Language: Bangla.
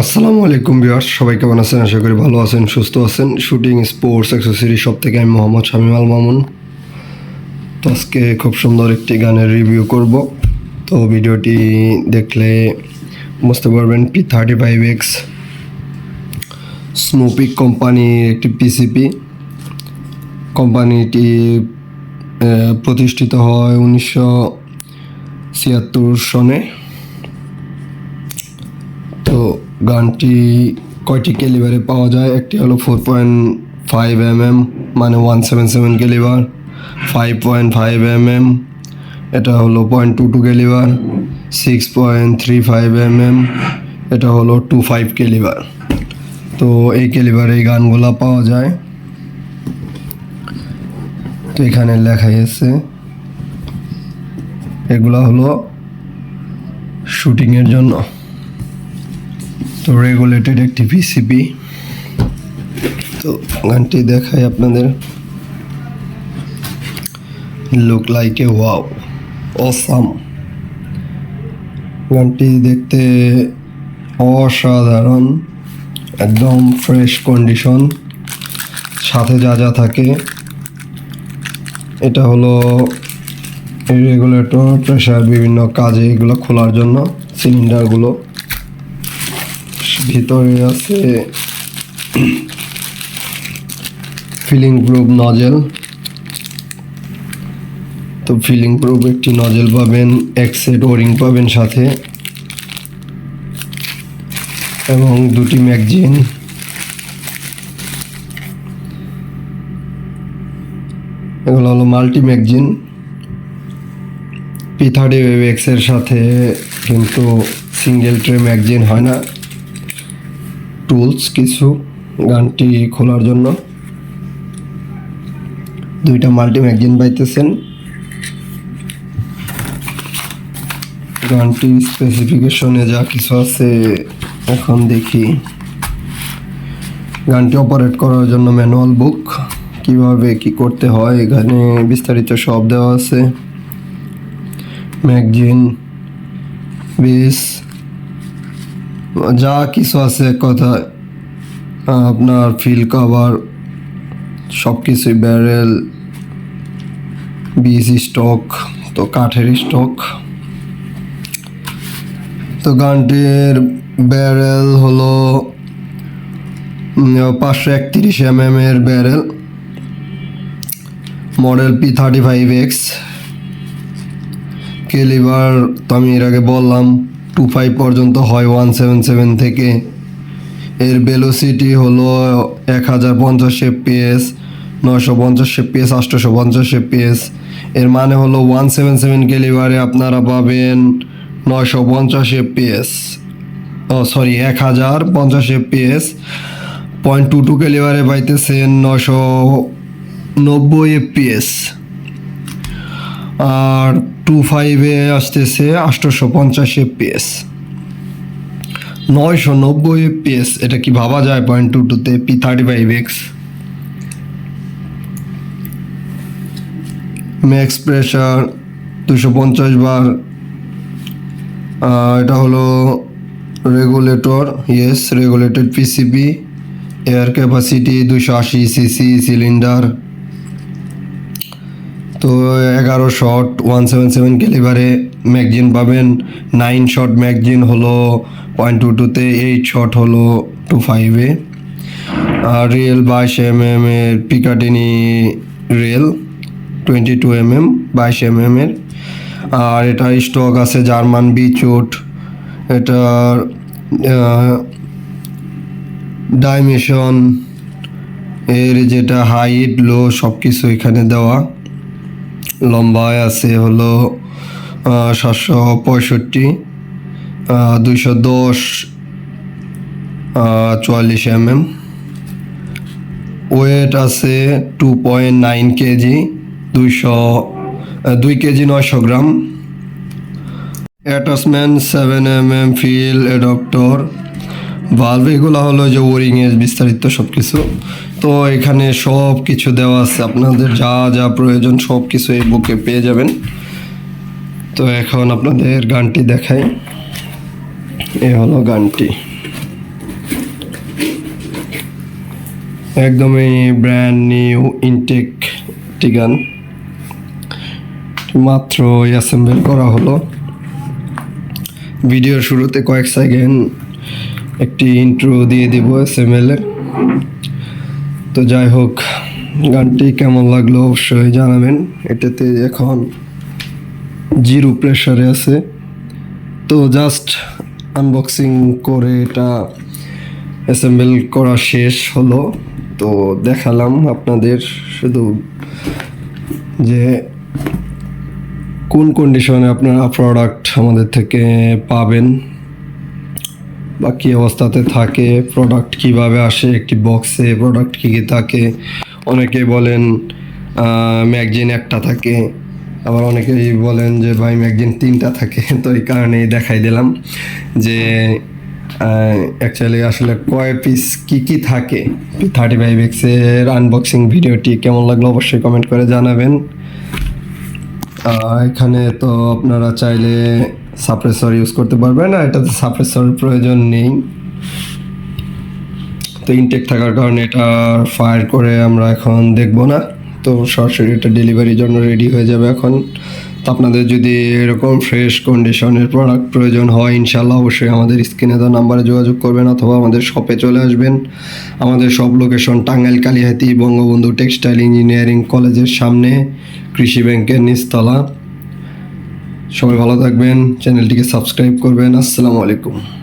আসসালামু আলাইকুম বিয়ার্স সবাই কেমন আছেন? আশা করি ভালো আছেন সুস্থ আছেন। শুটিং স্পোর্টস অ্যাক্সেসরি সব থেকে আমি মোহাম্মদ শামিম আল মামুন। তো আজকে খুব সুন্দর একটি গানের রিভিউ করব। তো ভিডিওটি দেখলে বুঝতে পারবেন P thirty five X Snowpeak কোম্পানির একটি পিসিপি কোম্পানিটি প্রতিষ্ঠিত হয় উনিশশো ছিয়াত্তর সনে। তো গানটি কয়টি ক্যালিবারে পাওয়া যায়? একটি হলো four point five M M মানে one seven seven calibre five point five M M এটা হলো point two two calibre six point three five M M এটা হলো টু ফাইভ ক্যালিবার তো এই ক্যালিবারে এই গানগুলো পাওয়া যায়। তো এখানে লেখা আছে, এগুলো হলো শুটিংয়ের জন্য। তো রেগুলেটেড একটি পিসিপি তো গানটি দেখাই আপনাদের। Look like a wow awesome গানটি দেখতে অসাধারণ। একদম ফ্রেশ কন্ডিশন সাথে যা যা থাকে। এটা হলো রেগুলেটর প্রেশার বিভিন্ন কাজে এগুলো খোলার জন্য সিলিন্ডারগুলো ভিতরে আছে ফিলিং প্রুফ নজেল তো ফিলিং প্রুফ একটি নজেল পাবেন, এক সেট ওরিং পাবেন সাথে। এবং দুটি ম্যাগজিন। এগুলো হলো মাল্টি ম্যাগজিন। পি থার্টি এক্সের সাথে কিন্তু সিঙ্গেল ট্রে ম্যাগজিন হয় না। টুলস কিছু গানটি খোলার জন্য। দুইটা মাল্টি ম্যাগজিন পাইতেছেন গানটি স্পেসিফিকেশনে যা কিছু আছে এখন দেখি। গানটি অপারেট করার জন্য ম্যানুয়াল বুক কীভাবে কি করতে হয়, এখানে বিস্তারিত সব দেওয়া আছে। ম্যাগজিন বেস, যা কিছু আছে কথা। আপনার ফিল কভার সব কিছুই ব্যারেল বীজ স্টক তো কাঠের স্টক তো গানটির ব্যারেল হলো পাঁচশো একত্রিশ এম এম এর barrel model P thirty five X calibre তো আমি এর আগে বললাম টু ফাইভ পর্যন্ত হয় ওয়ান সেভেন সেভেন থেকে। এর ভেলোসিটি হলো এক হাজার পঞ্চাশ এফপিএস নয়শো পঞ্চাশ এফপিএস আটশোশো পঞ্চাশ এফপিএস এর মানে হলো ওয়ান সেভেন সেভেন কেলিভারে আপনারা পাবেন নয়শো পঞ্চাশ ও সরি এক হাজার পঞ্চাশ এফপিএস পয়েন্ট টু টু কেলিভারে পাইতেছেন নশো নব্বই এফপিএস আর টু ফাইভে আসতেছে আটশোশো পঞ্চাশ এফপিএস নয়শো নব্বই এফপিএস এটা কি ভাবা যায় পয়েন্ট টু টুতে P thirty five X max pressure দুশো পঞ্চাশ বার। এটা হলো regulator yes regulated PCB air capacity দুশো আশি সিসি সিলিন্ডার তো এগারো শট ওয়ান সেভেন সেভেন ক্যালিভারে ম্যাগজিন পাবেন। নাইন শট ম্যাগজিন হলো পয়েন্ট টু টুতে এইট শট হলো টু ফাইভে আর রিয়েল বাইশ এম এম এর picatinny rail twenty two M M বাইশ এম এম এর। আর এটা স্টক আছে জার্মান বিচুট এটার ডাইমেশন এর যেটা হাইট লো সব কিছু এখানে দেওয়া। লম্বায় আছে হলো সাতশো পঁয়ষট্টি দুইশো দশ চুয়াল্লিশ এম এম ওয়েট আছে টু পয়েন্ট নাইন কেজি, দুইশো দুই কেজি নয়শো gram. Attachment seven M M fill adaptor valve এগুলো হলো যে ওরিং এর বিস্তারিত সব কিছু তো এখানে সব কিছু দেওয়া আছে। আপনাদের যা যা প্রয়োজন সব কিছু এই বুকে পেয়ে যাবেন। তো এখন আপনাদের গানটি দেখাই। এ হলো গানটি। একদমই ব্র্যান্ড নিউ ইনটেক গান। মাত্র অ্যাসেম্বল করা হলো। ভিডিওর শুরুতে কয়েক সেকেন্ড একটি ইন্ট্রো দিয়ে দিব এসএমএল এর। তো যাই হোক, গানটি কেমন লাগল অবশ্যই জানাবেন। এটাতে এখন জিরো প্রেশারে আছে। তো জাস্ট আনবক্সিং করে এটা অ্যাসেম্বল করা শেষ হলো। তো দেখালাম আপনাদের শুধু যে কোন কন্ডিশনে আপনারা প্রোডাক্ট আমাদের থেকে পাবেন? বা কী অবস্থাতে থাকে? প্রোডাক্ট কীভাবে আসে? একটি বক্সে প্রোডাক্ট কী কী থাকে? অনেকে বলেন ম্যাগজিন একটা থাকে। আবার অনেকেই বলেন যে, ভাই ম্যাগজিন তিনটা থাকে। তো এই কারণেই দেখাই দিলাম যে অ্যাকচুয়ালি আসলে কয় পিস কী কী থাকে। থার্টি ফাইভ এক্সের আনবক্সিং ভিডিওটি কেমন লাগল অবশ্যই কমেন্ট করে জানাবেন। এখানে তো আপনারা চাইলে সাপ্রেসর ইউজ করতে পারবেন, আর এটাতে সাপ্রেসর প্রয়োজন নেই। তো ইনটেক থাকার কারণে এটা ফায়ার করে আমরা এখন দেখব না। তো সরাসরি এটা ডেলিভারির জন্য রেডি হয়ে যাবে এখন। আপনাদের যদি এরকম ফ্রেশ কন্ডিশনের প্রোডাক্ট প্রয়োজন হয় ইনশাল্লাহ অবশ্যই আমাদের স্ক্রিনে দেওয়া নাম্বারে যোগাযোগ করবেন অথবা আমাদের শপে চলে আসবেন। আমাদের সব location Tangail Kalihati Bangabandhu textile engineering কলেজের সামনে, কৃষি ব্যাংকের নিচতলা। সবাই ভালো থাকবেন চ্যানেলটিকে সাবস্ক্রাইব করবেন। আসসালামু আলাইকুম।